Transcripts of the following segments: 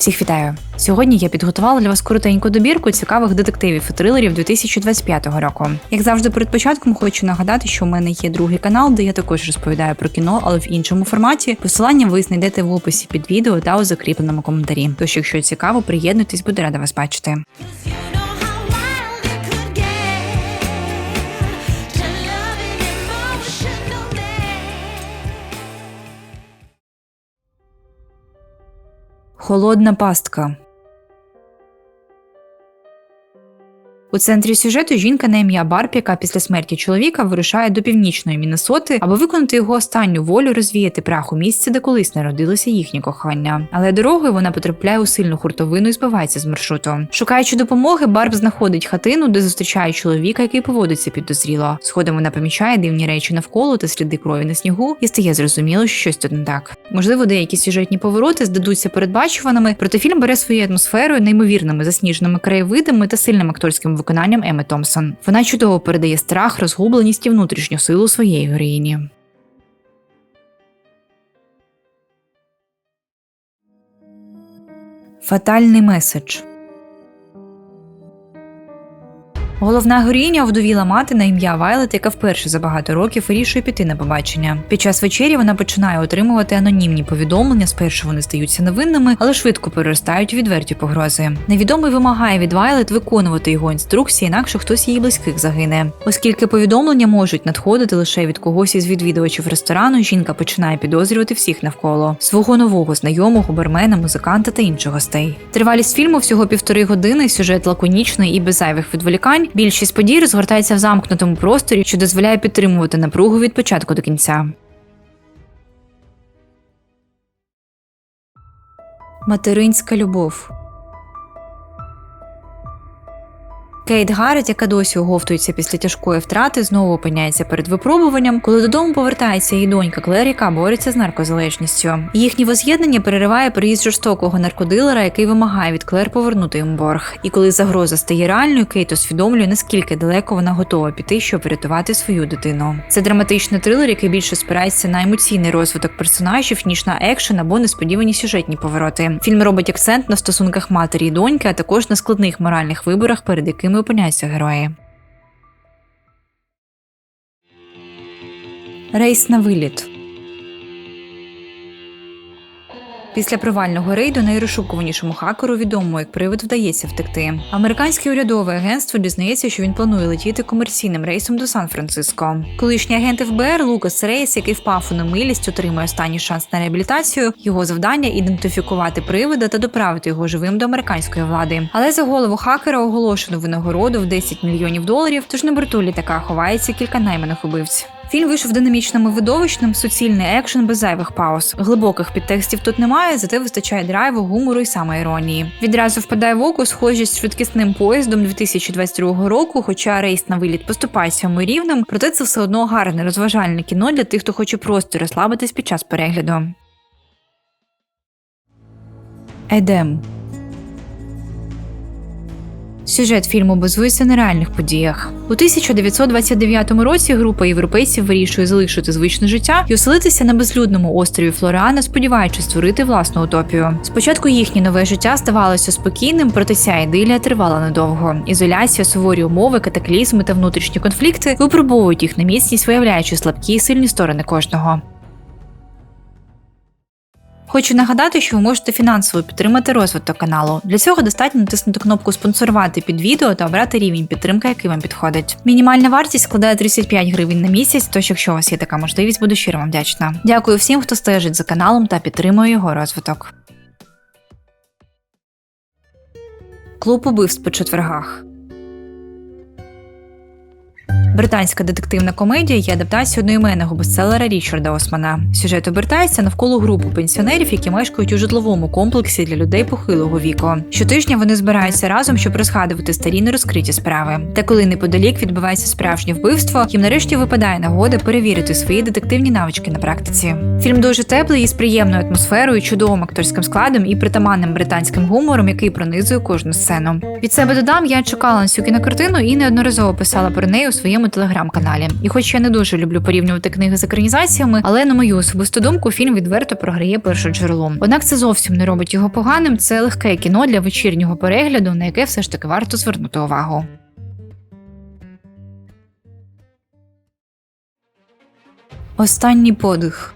Всіх вітаю! Сьогодні я підготувала для вас коротеньку добірку цікавих детективів і трилерів 2025 року. Як завжди, перед початком хочу нагадати, що у мене є другий канал, де я також розповідаю про кіно, але в іншому форматі. Посилання ви знайдете в описі під відео та у закріпленому коментарі. Тож, якщо цікаво, приєднуйтесь, буду рада вас бачити. Холодна пастка. У центрі сюжету жінка на ім'я Барб, яка після смерті чоловіка вирушає до північної Міннесоти, аби виконати його останню волю розвіяти прах у місці, де колись народилося їхнє кохання. Але дорогою вона потрапляє у сильну хуртовину і збивається з маршруту. Шукаючи допомоги, Барб знаходить хатину, де зустрічає чоловіка, який поводиться підозріло. Згодом вона помічає дивні речі навколо та сліди крові на снігу, і стає зрозуміло, що щось тут не так. Можливо, деякі сюжетні повороти здадуться передбачуваними, проте фільм бере своєю атмосферою, неймовірними засніженими краєвидами та сильним акторським виконанням Еми Томпсон. Вона чудово передає страх, розгубленість і внутрішню силу своєї героїні. Фатальний меседж. Головна героїня овдовіла мати на ім'я Вайлет, яка вперше за багато років вирішує піти на побачення. Під час вечері вона починає отримувати анонімні повідомлення. Спершу вони стаються невинними, але швидко переростають у відверті погрози. Невідомий вимагає від Вайлет виконувати його інструкції, інакше хтось її близьких загине. Оскільки повідомлення можуть надходити лише від когось із відвідувачів ресторану, жінка починає підозрювати всіх навколо свого нового знайомого, бармена, музиканта та інших гостей. Тривалість фільму всього півтори години. Сюжет лаконічний і без зайвих відволікань. Більшість подій розгортається в замкнутому просторі, що дозволяє підтримувати напругу від початку до кінця. Материнська любов. Кейт Гаррет, яка досі оговтується після тяжкої втрати, знову опиняється перед випробуванням, коли додому повертається її донька Клер, яка бореться з наркозалежністю. Їхнє воз'єднання перериває приїзд жорстокого наркодилера, який вимагає від Клер повернути їм борг. І коли загроза стає реальною, Кейт усвідомлює, наскільки далеко вона готова піти, щоб врятувати свою дитину. Це драматичний трилер, який більше спирається на емоційний розвиток персонажів, ніж на екшен або несподівані сюжетні повороти. Фільм робить акцент на стосунках матері і доньки, а також на складних моральних виборах, перед якими опиняються герої. Рейс на виліт. Після провального рейду найрозшукуванішому хакеру, відомому як привид, вдається втекти. Американське урядове агентство дізнається, що він планує летіти комерційним рейсом до Сан-Франциско. Колишній агент ФБР Лукас Рейс, який впав у немилість, отримує останній шанс на реабілітацію. Його завдання ідентифікувати привида та доправити його живим до американської влади. Але за голову хакера оголошено винагороду в 10 мільйонів доларів. Тож на борту літака ховається кілька найманих убивць. Фільм вийшов динамічним і видовищним, суцільний екшен без зайвих пауз. Глибоких підтекстів тут немає, зате вистачає драйву, гумору і самоіронії. Відразу впадає в око схожість з швидкісним поїздом 2022 року, хоча рейс на виліт поступається йому рівнем, проте це все одно гарне розважальне кіно для тих, хто хоче просто розслабитись під час перегляду. Едем Сюжет фільму базується на реальних подіях. У 1929 році група європейців вирішує залишити звичне життя і оселитися на безлюдному острові Флоріана, сподіваючись створити власну утопію. Спочатку їхнє нове життя здавалося спокійним, проте ця ідилія тривала недовго. Ізоляція, суворі умови, катаклізми та внутрішні конфлікти випробовують їх на міцність, виявляючи слабкі і сильні сторони кожного. Хочу нагадати, що ви можете фінансово підтримати розвиток каналу. Для цього достатньо натиснути кнопку спонсорувати під відео та обрати рівень підтримки, який вам підходить. Мінімальна вартість складає 35 гривень на місяць, тож якщо у вас є така можливість, буду щиро вам вдячна. Дякую всім, хто стежить за каналом та підтримує його розвиток. Клуб убивств по четвергах. Британська детективна комедія є адаптацією одноіменного бестселера Річарда Османа. Сюжет обертається навколо групи пенсіонерів, які мешкають у житловому комплексі для людей похилого віку. Щотижня вони збираються разом, щоб розгадувати старі нерозкриті справи. Та коли неподалік відбувається справжнє вбивство, їм нарешті випадає нагода перевірити свої детективні навички на практиці. Фільм дуже теплий із приємною атмосферою, чудовим акторським складом і притаманним британським гумором, який пронизує кожну сцену. Від себе додам, я чекала на цю кінокартину і неодноразово писала про неї у своєму телеграм-каналі. І хоч я не дуже люблю порівнювати книги з екранізаціями, але на мою особисту думку, фільм відверто програє перше джерело. Однак це зовсім не робить його поганим. Це легке кіно для вечірнього перегляду, на яке все ж таки варто звернути увагу. Останній подих.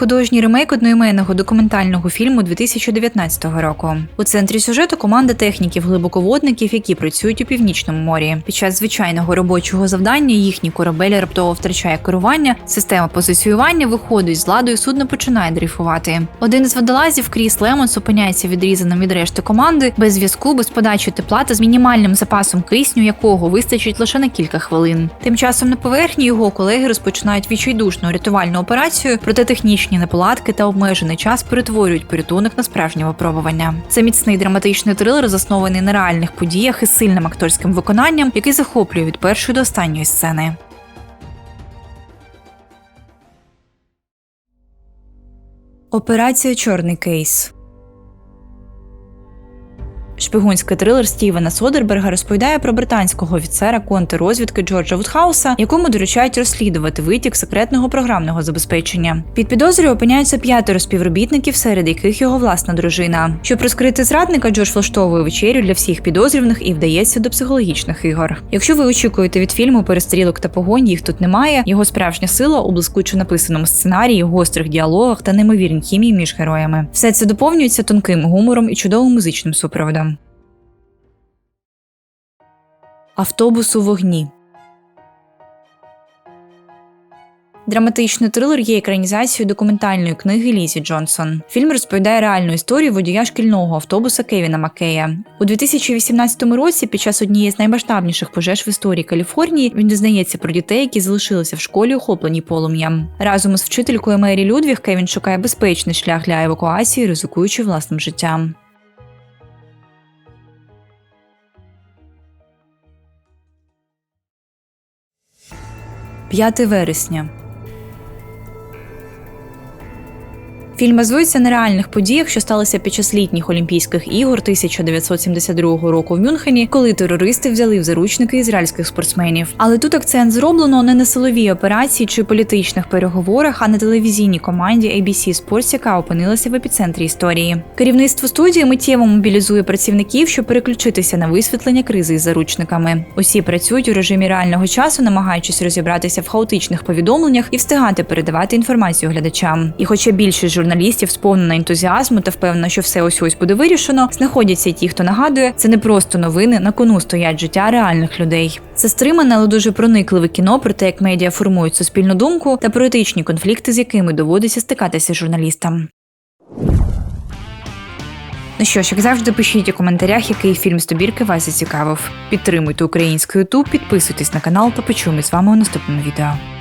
Художній ремейк одноіменного документального фільму 2019 року. У центрі сюжету команда техніків глибоководників, які працюють у північному морі. Під час звичайного робочого завдання їхній корабель раптово втрачає керування. Система позиціювання виходить з ладу, і судно починає дрейфувати. Один із водолазів, Кріс Лемонс, опиняється відрізаним від решти команди без зв'язку, без подачі тепла та з мінімальним запасом кисню, якого вистачить лише на кілька хвилин. Тим часом на поверхні його колеги розпочинають відчайдушну рятувальну операцію, проте технічні неполадки та обмежений час перетворюють порятунок на справжнє випробування. Це міцний драматичний трилер, заснований на реальних подіях і сильним акторським виконанням, який захоплює від першої до останньої сцени. Операція Чорний кейс. Шпигунський трилер Стівена Содерберга розповідає про британського офіцера контррозвідки Джорджа Вудхауса, якому доручають розслідувати витік секретного програмного забезпечення. Під підозрою опиняються п'ятеро співробітників, серед яких його власна дружина. Щоб розкрити зрадника, Джордж влаштовує вечерю для всіх підозрюваних і вдається до психологічних ігор. Якщо ви очікуєте від фільму перестрілок та погонь, їх тут немає. Його справжня сила у блискуче написаному сценарії, гострих діалогах та неймовірній хімії між героями. Все це доповнюється тонким гумором і чудовим музичним супроводом. Автобус у вогні. Драматичний трилер є екранізацією документальної книги Лізі Джонсон. Фільм розповідає реальну історію водія шкільного автобуса Кевіна Маккея. У 2018 році, під час однієї з наймасштабніших пожеж в історії Каліфорнії, він дізнається про дітей, які залишилися в школі, охоплені полум'ям. Разом із вчителькою Мері Людвіг Кевін шукає безпечний шлях для евакуації, ризикуючи власним життям. П'яте вересня. Фільм базується на реальних подіях, що сталися під час літніх Олімпійських ігор 1972 року в Мюнхені, коли терористи взяли в заручники ізраїльських спортсменів. Але тут акцент зроблено не на силовій операції чи політичних переговорах, а на телевізійній команді ABC Sports, яка опинилася в епіцентрі історії. Керівництво студії миттєво мобілізує працівників, щоб переключитися на висвітлення кризи із заручниками. Усі працюють у режимі реального часу, намагаючись розібратися в хаотичних повідомленнях і встигати передавати інформацію глядачам. І хоча більшість журналістів сповнена ентузіазму та впевнена, що все ось ось буде вирішено, знаходяться й ті, хто нагадує, це не просто новини, на кону стоять життя реальних людей. Це стримане, але дуже проникливе кіно про те, як медіа формують суспільну думку та про етичні конфлікти, з якими доводиться стикатися журналістам. Ну що ж, як завжди, пишіть у коментарях, який фільм з добірки вас зацікавив. Підтримуйте український ютуб, підписуйтесь на канал та почуємось з вами у наступному відео.